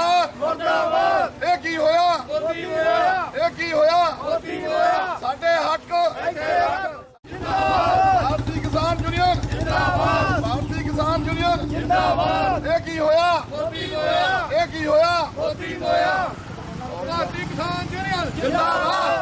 ਹੋਇਆ ਮੁਰਦਾਬਾਦ। ਇਹ ਕੀ ਹੋਇਆ? ਮੋਦੀ ਹੋਇਆ ਇਹ ਕੀ ਹੋਇਆ? ਮੋਦੀ ਹੋਇਆ ਸਾਡੇ ਹੱਕ। ਇੱਥੇ ਹੱਕ ਜਿੰਦਾਬਾਦ ਭਾਰਤੀ ਕਿਸਾਨ ਯੂਨੀਅਨ। ਜਿੰਦਾਬਾਦ ਭਾਰਤੀ ਕਿਸਾਨ ਯੂਨੀਅਨ। ਜਿੰਦਾਬਾਦ ਇਹ ਕੀ ਹੋਇਆ? ਮੋਦੀ ਹੋਇਆ ਇਹ ਕੀ ਹੋਇਆ ਮੋਦੀ ਹੋਇਆ? ਭਾਰਤੀ ਕਿਸਾਨ ਯੂਨੀਅਨ। ਜਿੰਦਾਬਾਦ।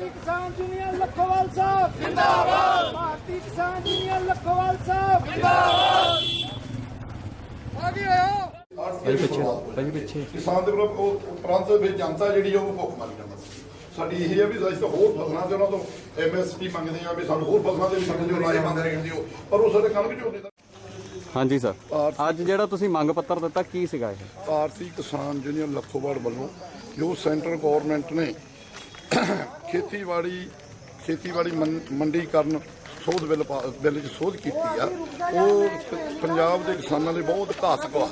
ਭਾਰਤੀ ਕਿਸਾਨ ਯੂਨੀਅਨ ਲੱਖੋਵਾਲ ਸਾਹਿਬ। ਜਿੰਦਾਬਾਦ। ਭਾਰਤੀ ਕਿਸਾਨ ਯੂਨੀਅਨ ਲੱਖੋਵਾਲ ਸਾਹਿਬ। ਆ ਕੀ ਹੋਇਆ ਭਾਈ ਪਿੱਛੇ ਭਾਈ ਪਿੱਛੇ ਕਿਸਾਨ ਦੇ ਵਿਰੁੱਧ ਉਹ ਉਪਰੰਤ ਵਿੱਚ ਜਨਤਾ ਜਿਹੜੀ ਆ ਉਹ ਭੁੱਖ ਮਰ ਜਾਂਦਾ ਸਾਡੀ ਇਹ ਹੈ ਵੀ ਅਸੀਂ ਤਾਂ ਹੋਰ ਫਸਲਾਂ ਤੇ ਉਹਨਾਂ ਤੋਂ ਐਮਐਸਪੀ ਮੰਗਦੇ ਆ ਵੀ ਸਾਨੂੰ ਹੋਰ ਫਸਲਾਂ ਦੇ ਵੀ ਮੰਗਦੇ ਹੋ ਰਾਏ ਮੰਗਦੇ ਰਹਿੰਦੇ ਹੋ। ਪਰ ਉਹ ਸਾਡੇ ਕਣਕ ਝੋਨੇ ਦਾ ਹਾਂਜੀ ਸਰ ਅੱਜ ਜਿਹੜਾ ਤੁਸੀਂ ਮੰਗ ਪੱਤਰ ਦਿੱਤਾ ਕੀ ਸੀਗਾ ਇਹ? ਭਾਰਤੀ ਕਿਸਾਨ ਯੂਨੀਅਨ ਲੱਖੋਵਾਲ ਵੱਲੋਂ ਜੋ ਸੈਂਟਰ ਗਵਰਨਮੈਂਟ ਨੇ ਖੇਤੀਬਾੜੀ ਖੇਤੀਬਾੜੀ ਮੰ- ਮੰਡੀਕਰਨ ਸੋਧ ਬਿੱਲ ਪਾ- ਬਿੱਲ 'ਚ ਸੋਧ ਕੀਤੀ ਆ। ਉਹ ਪੰਜਾਬ ਦੇ ਕਿਸਾਨਾਂ ਲਈ ਬਹੁਤ ਘਾਤਕ ਆ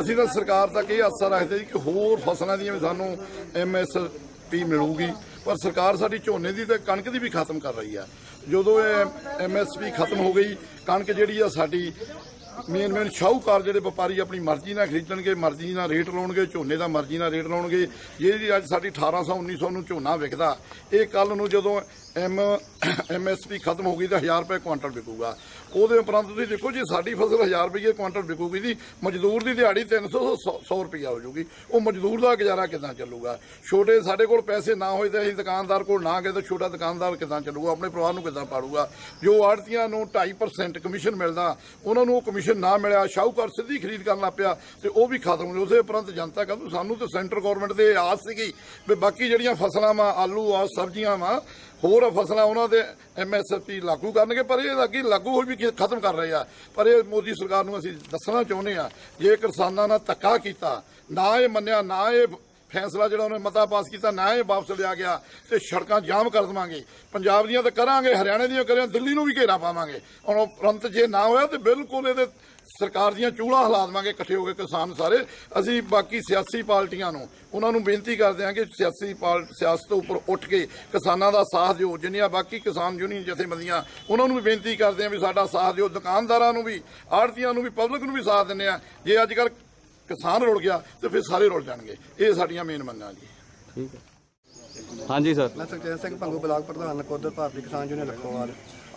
ਅਸੀਂ ਤਾਂ ਸਰਕਾਰ ਤੱਕ ਇਹ ਆਸਾ ਰੱਖਦੇ ਸੀ ਕਿ ਹੋਰ ਫਸਲਾਂ ਦੀਆਂ ਵੀ ਸਾਨੂੰ ਐਮਐਸਪੀ ਮਿਲੂਗੀ। ਪਰ ਸਰਕਾਰ ਸਾਡੀ ਝੋਨੇ ਦੀ ਤੇ ਕਣਕ ਦੀ ਵੀ ਖਤਮ ਕਰ ਰਹੀ ਆ। ਜਦੋਂ ਇਹ ਐਮਐਸਪੀ ਖਤਮ ਹੋ ਗਈ, ਕਣਕ ਜਿਹੜੀ ਆ ਸਾਡੀ ਮੇਨ ਮੇਨ ਸ਼ਾਹੂਕਾਰ ਜਿਹੜੇ ਵਪਾਰੀ ਆਪਣੀ ਮਰਜ਼ੀ ਨਾਲ ਖਰੀਦਣਗੇ, ਮਰਜ਼ੀ ਨਾਲ ਰੇਟ ਲਾਉਣਗੇ, ਝੋਨੇ ਦਾ ਮਰਜ਼ੀ ਨਾਲ ਰੇਟ ਲਾਉਣਗੇ। ਜਿਹੜੀ ਅੱਜ ਸਾਡੀ 1800 1900 ਨੂੰ ਝੋਨਾ ਵਿਕਦਾ, ਇਹ ਕੱਲ ਨੂੰ ਜਦੋਂ ਐਮ ਐਮਐਸਪੀ ਖਤਮ ਹੋ ਗਈ ਤਾਂ 1000 ਰੁਪਏ ਕੁਆਂਟਲ ਵਿਕੂਗਾ। ਉਹਦੇ ਉਪਰੰਤ ਤੁਸੀਂ ਦੇਖੋ ਜੀ ਸਾਡੀ ਫਸਲ 1000 ਰੁਪਏ ਕੁਆਂਟਲ ਵਿਕੂਗੀ ਜੀ, ਮਜ਼ਦੂਰ ਦੀ ਦਿਹਾੜੀ 300 100 ਰੁਪਇਆ ਹੋ ਜਾਊਗੀ। ਉਹ ਮਜ਼ਦੂਰ ਦਾ ਗੁਜ਼ਾਰਾ ਕਿਦਾਂ ਚੱਲੂਗਾ? ਛੋਟੇ ਸਾਡੇ ਕੋਲ ਪੈਸੇ ਨਾ ਹੋਏ ਤਾਂ ਅਸੀਂ ਦੁਕਾਨਦਾਰ ਕੋਲ ਨਾ ਗਏ ਤਾਂ ਛੋਟਾ ਦੁਕਾਨਦਾਰ ਕਿਦਾਂ ਚੱਲੂਗਾ? ਆਪਣੇ ਪਰਿਵਾਰ ਨੂੰ ਕਿਦਾਂ ਪਾਲੂਗਾ ਜੋ ਆੜਤੀਆਂ ਨੂੰ 2.5% ਕਮਿਸ਼ਨ ਮਿਲਦਾ, ਉਹਨਾਂ ਨੂੰ ਉਹ ਕਮਿਸ਼ਨ ਨਾ ਮਿਲਿਆ, ਸ਼ਾਹੂਕਾਰ ਸਿੱਧੀ ਖਰੀਦ ਕਰਨ ਲੱਗ ਪਿਆ ਤੇ ਉਹ ਵੀ ਖਤਮ ਹੋ ਗਈ ਉਸੇ ਉਪਰੰਤ ਜਨਤਾ ਕਹਿੰਦੀ, ਸਾਨੂੰ ਤਾਂ ਸੈਂਟਰ ਗਵਰਨਮੈਂਟ ਦੇ ਆਸ ਸੀਗੀ ਵੀ ਬਾਕੀ ਜਿਹੜੀਆਂ ਫਸਲਾਂ ਵਾ, ਆਲੂ ਆ, ਸਬਜ਼ੀਆਂ ਵਾ, ਹੋਰ ਫਸਲਾਂ ਉਹਨਾਂ ਦੇ ਐਮਐਸਪੀ ਲਾਗੂ ਕਰਨਗੇ, ਪਰ ਇਹ ਲੱਗੀ ਲਾਗੂ ਹੋਈ ਵੀ ਖਤਮ ਕਰ ਰਹੇ ਆ। ਪਰ ਇਹ ਮੋਦੀ ਸਰਕਾਰ ਨੂੰ ਅਸੀਂ ਦੱਸਣਾ ਚਾਹੁੰਦੇ ਆ, ਜੇ ਕਿਸਾਨਾਂ ਨਾਲ ਧੱਕਾ ਕੀਤਾ, ਨਾ ਇਹ ਮੰਨਿਆ, ਨਾ ਇਹ ਫੈਸਲਾ ਜਿਹੜਾ ਉਹਨੇ ਮਤਾ ਪਾਸ ਕੀਤਾ, ਨਾ ਇਹ ਵਾਪਸ ਲਿਆ ਗਿਆ ਤੇ ਸੜਕਾਂ ਜਾਮ ਕਰ ਦੇਵਾਂਗੇ। ਪੰਜਾਬ ਦੀਆਂ ਤਾਂ ਕਰਾਂਗੇ, ਹਰਿਆਣੇ ਦੀਆਂ ਕਰਾਂਗੇ, ਦਿੱਲੀ ਨੂੰ ਵੀ ਘੇਰਾ ਪਾਵਾਂਗੇ। ਹੁਣ ਉਪਰੰਤ ਜੇ ਨਾ ਹੋਇਆ ਤੇ ਬਿਲਕੁਲ ਇਹਦੇ ਸਰਕਾਰ ਦੀਆਂ ਚੂੜਾਂ ਹਿਲਾ ਦੇਵਾਂਗੇ ਇਕੱਠੇ ਹੋ ਕੇ ਕਿਸਾਨ ਸਾਰੇ। ਅਸੀਂ ਬਾਕੀ ਸਿਆਸੀ ਪਾਰਟੀਆਂ ਨੂੰ ਉਹਨਾਂ ਨੂੰ ਬੇਨਤੀ ਕਰਦੇ ਹਾਂ ਕਿ ਸਿਆਸੀ ਪਾਲ, ਸਿਆਸਤ ਉੱਪਰ ਉੱਠ ਕੇ ਕਿਸਾਨਾਂ ਦਾ ਸਾਥ ਦਿਓ। ਜਿੰਨੀਆਂ ਬਾਕੀ ਕਿਸਾਨ ਯੂਨੀਅਨ ਜਥੇਬੰਦੀਆਂ, ਉਹਨਾਂ ਨੂੰ ਵੀ ਬੇਨਤੀ ਕਰਦੇ ਹਾਂ ਵੀ ਸਾਡਾ ਸਾਥ ਦਿਓ। ਦੁਕਾਨਦਾਰਾਂ ਨੂੰ ਵੀ ਆੜਤੀਆਂ ਨੂੰ ਵੀ, ਪਬਲਿਕ ਨੂੰ ਵੀ ਸਾਥ ਦਿੰਦੇ ਆ ਜੇ ਅੱਜ ਕੱਲ੍ਹ ਕਿਸਾਨ ਰੁਲ ਗਿਆ ਤੇ ਫਿਰ ਸਾਰੇ ਰੁਲ ਜਾਣਗੇ। ਇਹ ਸਾਡੀਆਂ ਮੇਨ ਮੰਗਾਂ ਜੀ। ਠੀਕ ਹੈ। ਹਾਂਜੀ ਸਰ। ਮੈਂ ਸੁਖਚੈਨ ਸਿੰਘ ਭੰਗੂ ਬਲਾਕ ਪ੍ਰਧਾਨ ਨਕੋਦਰ ਭਾਰਤੀ ਕਿਸਾਨ ਯੂਨੀਅਨ ਲੱਖੋਵਾਲ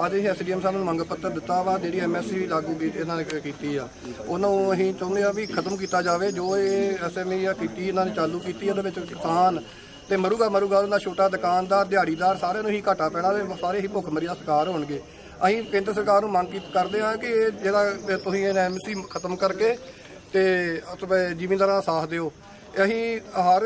ਅੱਜ ਅਸੀਂ ਐਸਡੀਐਮ ਸਾਹਿਬ ਨੂੰ ਮੰਗ ਪੱਤਰ ਦਿੱਤਾ ਵਾ ਜਿਹੜੀ ਐਮਐਸਸੀ ਲਾਗੂ ਇਹਨਾਂ ਨੇ ਕੀਤੀ ਆ। ਉਹਨਾਂ ਨੂੰ ਅਸੀਂ ਚਾਹੁੰਦੇ ਆ ਵੀ ਖਤਮ ਕੀਤਾ ਜਾਵੇ ਜੋ ਇਹ ਐਸਐਮਈ ਆ ਕੀਤੀ ਇਹਨਾਂ ਨੇ ਚਾਲੂ ਕੀਤੀ ਉਹਦੇ ਵਿੱਚ ਕਿਸਾਨ ਤੇ ਮਰੂਗਾ ਮਰੂਗਾ ਉਹਨਾਂ ਛੋਟਾ ਦੁਕਾਨਦਾਰ ਦਿਹਾੜੀਦਾਰ ਸਾਰਿਆਂ ਨੂੰ ਹੀ ਘਾਟਾ ਪੈਣਾ ਤੇ ਸਾਰੇ ਹੀ ਭੁੱਖਮਰੀ ਦਾ ਸ਼ਿਕਾਰ ਹੋਣਗੇ। ਅਸੀਂ ਕੇਂਦਰ ਸਰਕਾਰ ਨੂੰ ਮੰਗ ਕਰਦੇ ਆ ਕਿ ਇਹ ਜਿਹੜਾ ਇਹ ਤੁਸੀਂ ਇਹ ਐਮਐਸਸੀ ਖਤਮ ਕਰਕੇ ਤੇ ਅਤਵੇ ਜ਼ਿਮੀਂਦਾਰਾਂ ਦਾ ਸਾਥ ਦਿਓ। ਅਸੀਂ ਹਰ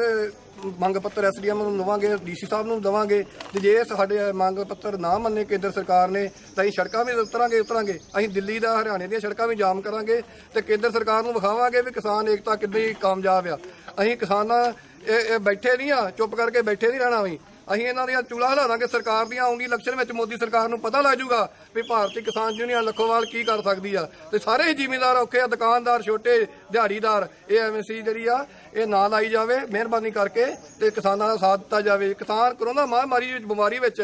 ਮੰਗ ਪੱਤਰ ਐਸਡੀਐਮ ਨੂੰ ਦਵਾਂਗੇ, ਡੀਸੀ ਸਾਹਿਬ ਨੂੰ ਦਵਾਂਗੇ, ਤੇ ਜੇ ਸਾਡੇ ਮੰਗ ਪੱਤਰ ਨਾ ਮੰਨੇ ਕੇਂਦਰ ਸਰਕਾਰ ਨੇ, ਤਾਂ ਅਸੀਂ ਸੜਕਾਂ ਵੀ ਉਤਰਾਂਗੇ ਉਤਰਾਂਗੇ। ਅਸੀਂ ਦਿੱਲੀ ਦਾ, ਹਰਿਆਣੇ ਦੀਆਂ ਸੜਕਾਂ ਵੀ ਜਾਮ ਕਰਾਂਗੇ ਤੇ ਕੇਂਦਰ ਸਰਕਾਰ ਨੂੰ ਵਿਖਾਵਾਂਗੇ ਵੀ ਕਿਸਾਨ ਏਕਤਾ ਕਿੰਨੀ ਕਾਮਯਾਬ ਆ। ਅਸੀਂ ਕਿਸਾਨਾਂ, ਇਹ ਬੈਠੇ ਨਹੀਂ ਆ, ਚੁੱਪ ਕਰਕੇ ਬੈਠੇ ਨਹੀਂ ਰਹਿਣਾ ਅਸੀਂ ਅਸੀਂ ਇਹਨਾਂ ਦੀਆਂ ਚੂਲਾ ਹਿਲਾ ਦਾਂਗੇ ਸਰਕਾਰ ਦੀਆਂ ਆਉਂਗੀ ਇਲੈਕਸ਼ਨ ਵਿੱਚ, ਮੋਦੀ ਸਰਕਾਰ ਨੂੰ ਪਤਾ ਲੱਗ ਜਾਊਗਾ ਵੀ ਭਾਰਤੀ ਕਿਸਾਨ ਯੂਨੀਅਨ ਲੱਖੋਵਾਲ ਕੀ ਕਰ ਸਕਦੀ ਆ। ਤੇ ਸਾਰੇ ਹੀ ਜ਼ਿਮੀਂਦਾਰ ਔਖੇ ਆ, ਦੁਕਾਨਦਾਰ ਛੋਟੇ, ਦਿਹਾੜੀਦਾਰ, ਇਹ ਐਮਐਸਸੀ ਜਿਹੜੀ ਆ, ਇਹ ਨਾ ਲਾਈ ਜਾਵੇ, ਮਿਹਰਬਾਨੀ ਕਰਕੇ ਤੇ ਕਿਸਾਨਾਂ ਦਾ ਸਾਥ ਦਿੱਤਾ ਜਾਵੇ। ਕਿਸਾਨ ਕਰੋਨਾ ਮਹਾਮਾਰੀ ਵਿੱਚ, ਬਿਮਾਰੀ ਵਿੱਚ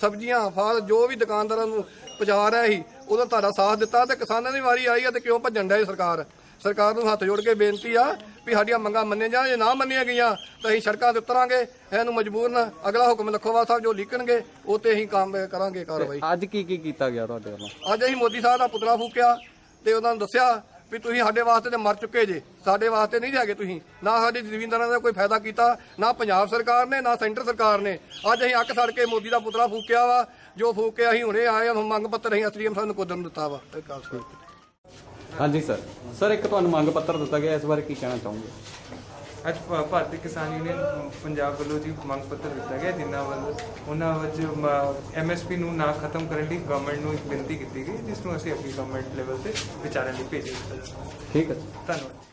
ਸਬਜ਼ੀਆਂ, ਫਲ, ਜੋ ਵੀ ਦੁਕਾਨਦਾਰਾਂ ਨੂੰ ਪਹੁੰਚਾ ਰਿਹਾ ਸੀ, ਉਹਦਾ ਤੁਹਾਡਾ ਸਾਥ ਦਿੱਤਾ ਤੇ ਕਿਸਾਨਾਂ ਦੀ ਵਾਰੀ ਆਈ ਆ ਤੇ ਕਿਉਂ ਭੱਜਣ ਡਿਆ ਇਹ ਸਰਕਾਰ? ਸਰਕਾਰ ਨੂੰ ਹੱਥ ਜੋੜ ਕੇ ਬੇਨਤੀ ਆ ਵੀ ਸਾਡੀਆਂ ਮੰਗਾਂ ਮੰਨੀਆਂ ਜਾਣ ਜੇ ਨਾ ਮੰਨੀਆਂ ਗਈਆਂ ਤਾਂ ਅਸੀਂ ਸੜਕਾਂ ਤੇ ਉਤਰਾਂਗੇ ਇਹਨੂੰ ਮਜਬੂਰਨ ਅਗਲਾ ਹੁਕਮ ਲਖੋਵਾ ਸਾਹਿਬ ਜੋ ਲਿਖਣਗੇ ਉਹ ਤੇ ਅਸੀਂ ਕੰਮ ਕਰਾਂਗੇ ਕਾਰਵਾਈ। ਅੱਜ ਕੀ ਕੀ ਕੀਤਾ ਗਿਆ ਤੁਹਾਡੇ ਵੱਲੋਂ? ਅੱਜ ਅਸੀਂ ਮੋਦੀ ਸਾਹਿਬ ਦਾ ਪੁਤਲਾ ਫੂਕਿਆ ਤੇ ਉਹਨਾਂ ਨੂੰ ਦੱਸਿਆ ਵੀ ਤੁਸੀਂ ਸਾਡੇ ਵਾਸਤੇ ਤੇ ਮਰ ਚੁੱਕੇ ਜੇ ਸਾਡੇ ਵਾਸਤੇ ਨਹੀਂ ਹੈਗੇ ਤੁਸੀਂ। ਨਾ ਸਾਡੇ ਜ਼ਮੀਨਦਾਰਾਂ ਦਾ ਕੋਈ ਫਾਇਦਾ ਕੀਤਾ ਨਾ ਪੰਜਾਬ ਸਰਕਾਰ ਨੇ ਨਾ ਸੈਂਟਰ ਸਰਕਾਰ ਨੇ। ਅੱਜ ਅਸੀਂ ਅੱਕ ਸੜ ਕੇ ਮੋਦੀ ਦਾ ਪੁਤਲਾ ਫੂਕਿਆ ਵਾ ਜੋ ਫੂਕ ਕੇ ਅਸੀਂ ਹੁਣੇ ਆਏ ਹਾਂ ਮੰਗ ਪੱਤਰ ਅਸੀਂ ਐਸਡੀਐਮ ਸਾਹਿਬ ਨੂੰ ਕੁਦਰ ਨੂੰ ਦਿੱਤਾ ਵਾ। ਹਾਂਜੀ ਸਰ। ਸਰ ਇੱਕ ਤੁਹਾਨੂੰ ਮੰਗ ਪੱਤਰ ਦਿੱਤਾ ਗਿਆ ਇਸ ਬਾਰੇ ਕੀ ਕਹਿਣਾ ਚਾਹੋਗੇ? ਅੱਜ ਭਾ- ਭਾਰਤੀ ਕਿਸਾਨ ਯੂਨੀਅਨ ਪੰਜਾਬ ਵੱਲੋਂ ਜੀ ਮੰਗ ਪੱਤਰ ਦਿੱਤਾ ਗਿਆ ਜਿਨ੍ਹਾਂ ਵੱਲ ਉਹਨਾਂ ਵਿੱਚ ਐਮਐਸਪੀ ਨੂੰ ਨਾ ਖਤਮ ਕਰਨ ਲਈ ਗਵਰਨਮੈਂਟ ਨੂੰ ਇੱਕ ਬੇਨਤੀ ਕੀਤੀ ਗਈ ਜਿਸ ਨੂੰ ਅਸੀਂ ਅੱਗੇ ਗਵਰਨਮੈਂਟ ਲੈਵਲ ਤੇ ਵਿਚਾਰਨ ਲਈ ਭੇਜ ਦਿੱਤਾ ਠੀਕ ਹੈ। ਧੰਨਵਾਦ।